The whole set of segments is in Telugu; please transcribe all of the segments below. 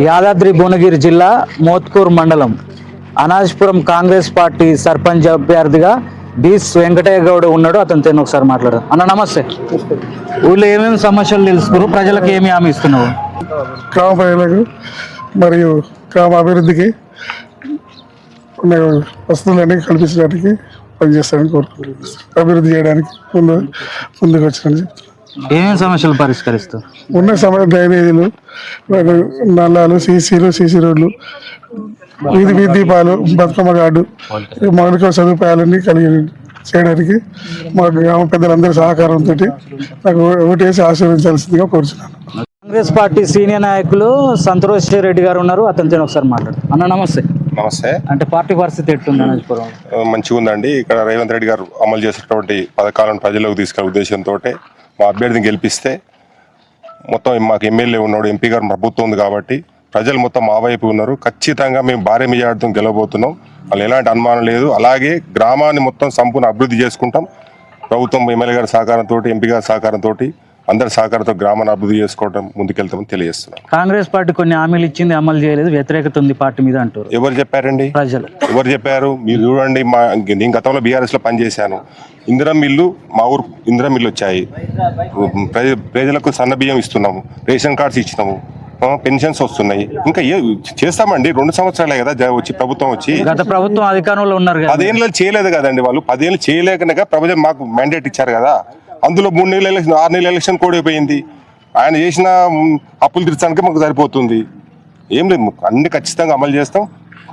యాదాద్రి భువనగిరి జిల్లా మోత్కూర్ మండలం అనాజ్పురం కాంగ్రెస్ పార్టీ సర్పంచ్ అభ్యర్థిగా బిస్ వెంకటయ్య గౌడ్ ఉన్నాడు. అతనితో ఒకసారి మాట్లాడదాం. అన్న నమస్తే. ఊళ్ళో ఏమేమి సమస్యలు తెలుసుకున్నారు? ప్రజలకు ఏమి హామీ ఇస్తున్నావు? గ్రామ ప్రజలకు మరియు గ్రామ అభివృద్ధికి ఉన్న వస్తువులన్నీ కల్పించడానికి పనిచేస్తానని కోరుకుంటున్నాను. అభివృద్ధి చేయడానికి ముందు ముందుకు వచ్చానని చెప్తున్నాను. ఏమేమి సమస్యలు పరిష్కరిస్తావు ఉన్న సమయ డ్రైనేజీలు నల్లాలు సీసీలు సీసీ రోడ్లు వీధి వీధి దీపాలు బతుకమ్మ కార్డు ఈ మౌలిక సదుపాయాలన్నీ కలిగి చేయడానికి మా గ్రామ పెద్దలందరి సహకారంతో నాకు ఓటేసి ఆశీర్వదించాల్సిందిగా కోరుచున్నాను. కాంగ్రెస్ పార్టీ సీనియర్ నాయకులు సంతోష్ రెడ్డి గారు ఉన్నారు అతనితో ఒకసారి మాట్లాడు అన్న నమస్తే. నమస్తే. అంటే పార్టీ పరిస్థితి ఎట్టుంది అనాజ్పురం మంచిగా ఉందండి ఇక్కడ రేవంత్ రెడ్డి గారు అమలు చేసినటువంటి పథకాలను ప్రజలకు తీసుకెళ్ళే ఉద్దేశంతో మా అభ్యర్థిని గెలిపిస్తే మొత్తం మాకు ఎమ్మెల్యే ఉన్నాడు ఎంపీ గారు ప్రభుత్వం ఉంది కాబట్టి ప్రజలు మొత్తం మా వైపు ఉన్నారు. ఖచ్చితంగా మేము భారీ మెజార్టీతో గెలవబోతున్నాం. వాళ్ళు ఎలాంటి అనుమానం లేదు. అలాగే గ్రామాన్ని మొత్తం సంపూర్ణ అభివృద్ధి చేసుకుంటాం. ప్రభుత్వం ఎమ్మెల్యే గారి సహకారంతో ఎంపీ గారి సహకారంతో అందరి సహకారంతో గ్రామాన్ని అభివృద్ధి చేసుకోవడం ముందుకెళ్తామని తెలియజేస్తున్నాం. కాంగ్రెస్ పార్టీ కొన్ని హామీలు ఇచ్చింది అమలు చేయలేదు వ్యతిరేకత ఉంది పార్టీ మీద అంటారు. ఎవరు చెప్పారండి? ప్రజలు. ఎవరు చెప్పారు? మీరు చూడండి మా నేను గతంలో బీఆర్ఎస్లో పనిచేశాను. ఇందిరా మిల్లు మా ఊరు ఇందిరా మిల్లు వచ్చాయి. ప్రజ- ప్రజలకు సన్న బియ్యం ఇస్తున్నాము రేషన్ కార్డ్స్ ఇచ్చినాము పెన్షన్స్ వస్తున్నాయి. ఇంకా ఏ చేస్తామండి రెండు సంవత్సరాలే కదా వచ్చి ప్రభుత్వం వచ్చి. గత ప్రభుత్వం అధికారంలో ఉన్నారు పదేళ్ళు చేయలేదు కదండి వాళ్ళు పదేళ్ళు చేయలేకనే ప్రభుత్వం మాకు మ్యాండేట్ ఇచ్చారు కదా. అందులో మూడు నెలల ఎలక్షన్ ఆరు నెలల ఎలక్షన్ కూడా అయిపోయింది. ఆయన చేసిన అప్పులు తీర్చడానికి మాకు సరిపోతుంది. ఏం లేదు అన్ని ఖచ్చితంగా అమలు చేస్తాం.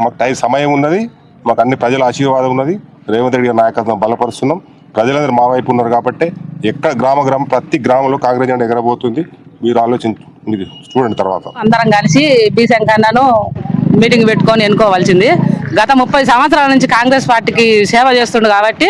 మాకు టైం సమయం ఉన్నది. మాకు అన్ని ప్రజల ఆశీర్వాదం ఉన్నది. రేవంత్ రెడ్డి గారి నాయకత్వం బలపరుస్తున్నాం. ప్రజలందరూ మా వైపు ఉన్నారు కాబట్టి ఎక్కడ గ్రామ గ్రామం ప్రతి గ్రామంలో కాంగ్రెస్ జెండా ఎగరబోతుంది. మీరు ఆలోచించు మీరు చూడండి తర్వాత. అందరం కలిసి బి శంకన్నను మీటింగ్ పెట్టుకొని ఎన్నుకోవాల్సింది. గత ముప్పై సంవత్సరాల నుంచి కాంగ్రెస్ పార్టీకి సేవ చేస్తుండు కాబట్టి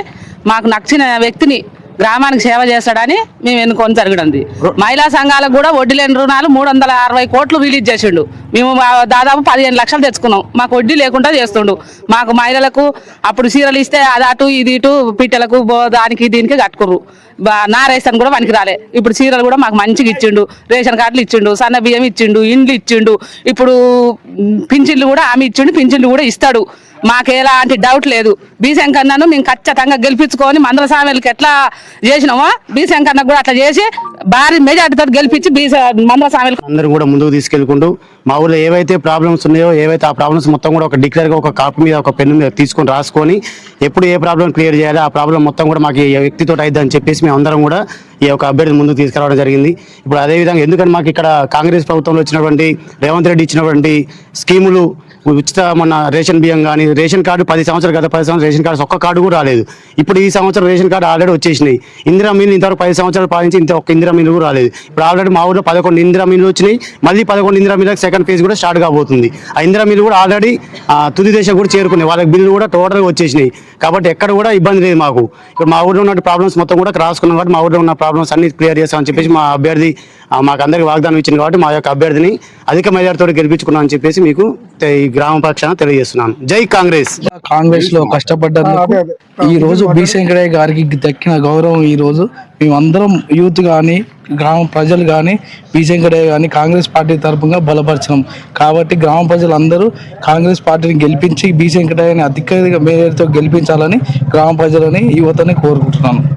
మాకు నచ్చిన వ్యక్తిని గ్రామానికి సేవ చేస్తాడని మేము ఎన్నుకొని జరగడంది మహిళా సంఘాలకు కూడా వడ్డీ లేని రుణాలు మూడు వందల అరవై కోట్లు రిలీజ్ చేసిండు. మేము దాదాపు పదిహేను లక్షలు తెచ్చుకున్నాం. మాకు వడ్డీ లేకుండా చేస్తుండు. మాకు మహిళలకు అప్పుడు చీరలు ఇస్తే అది అటు ఇది ఇటు పిట్టలకు దానికి దీనికి కట్టుకుర్రు. నా రేషన్ కూడా మనకి రాలే. ఇప్పుడు చీరలు కూడా మాకు మంచిగా ఇచ్చిండు. రేషన్ కార్డులు ఇచ్చిండు సన్న బియ్యం ఇచ్చిండు ఇండ్లు ఇచ్చిండు. ఇప్పుడు పింఛన్లు కూడా ఆమె ఇచ్చిండు పింఛన్లు కూడా ఇస్తాడు. మాకు ఎలాంటి డౌట్ లేదు. బీశంకన్నను మేము ఖచ్చితంగా గెలిపించుకొని మందల సామెలకి ఎట్లా చేసినామో బి కూడా అట్లా చేసి భారీ మెజార్టీతో గెలిపించి మందర స్వామి అందరూ కూడా ముందుకు తీసుకెళ్ళుకుంటూ మా ఊళ్ళో ఏవైతే ప్రాబ్లమ్స్ ఉన్నాయో ఏవైతే ఆ ప్రాబ్లమ్స్ మొత్తం కూడా ఒక డిక్లేర్గా ఒక కాపీ మీద ఒక పెన్ను మీద తీసుకొని రాసుకొని ఎప్పుడు ఏ ప్రాబ్లం క్లియర్ చేయాలి ఆ ప్రాబ్లం మొత్తం కూడా మాకు ఈ వ్యక్తితో అయిద్దని చెప్పేసి మేము అందరం కూడా ఈ యొక్క అభ్యర్థిని ముందుకు తీసుకురావడం జరిగింది. ఇప్పుడు అదే విధంగా ఎందుకంటే మాకు ఇక్కడ కాంగ్రెస్ ప్రభుత్వంలో వచ్చినటువంటి రేవంత్ రెడ్డి ఇచ్చినటువంటి స్కీములు ఉచిత మన రేషన్ బియ్యం కానీ రేషన్ కార్డు పది సంవత్సరాలు గత పది సంవత్సరాలు రేషన్ కార్డు ఒక్క కార్డు కూడా రాలేదు. ఇప్పుడు ఈ సంవత్సరం రేషన్ కార్డు ఆల్రెడీ వచ్చేసినాయి. ఇందిరా మీన్ ఇంతవరకు పది సంవత్సరాలు పాలించి ఇంత ఒక్క ఇందిరా మిల్లు కూడా రాలేదు. ఇప్పుడు ఆల్రెడీ మా ఊళ్ళో పదకొండు ఇందిరా మీన్లు వచ్చినాయి. మళ్ళీ పదకొండు ఇందిరా మీన్లకు సెకండ్ ఫేజ్ కూడా స్టార్ట్ కాబోతుంది. ఆ ఇందిరా మీన్లు కూడా ఆల్రెడీ తుది దశ కూడా చేరుకున్నాయి. వాళ్ళకి బిల్లు కూడా టోటల్గా వచ్చేసినాయి. కాబట్టి ఎక్కడ కూడా ఇబ్బంది లేదు మాకు. ఇప్పుడు మా ఊళ్ళో ఉన్న ప్రాబ్లమ్స్ మొత్తం కూడా రాసుకున్నాం కాబట్టి మా ఊళ్ళో ఉన్న ప్రాబ్లమ్స్ అన్ని క్లియర్ చేస్తామని చెప్పేసి మా అభ్యర్థి మాకు అందరికి వాగ్దానం ఇచ్చింది కాబట్టి మా యొక్క అభ్యర్థిని అధిక మెజార్టీతో గెలిపించుకున్నాం అని చెప్పేసి మీకు ఈ గ్రామ పక్షాన తెలియజేస్తున్నాను. జై కాంగ్రెస్. కాంగ్రెస్లో కష్టపడ్డందుకు ఈ రోజు బి వెంకటయ్య గారికి దక్కిన గౌరవం ఈ రోజు మేమందరం యూత్ కానీ గ్రామ ప్రజలు కానీ బి కానీ కాంగ్రెస్ పార్టీ తరపుగా బలపరచడం కాబట్టి గ్రామ ప్రజలందరూ కాంగ్రెస్ పార్టీని గెలిపించి బి వెంకటయ్యని అధిక మేయర్తో గెలిపించాలని గ్రామ ప్రజలని యువతని కోరుకుంటున్నాను.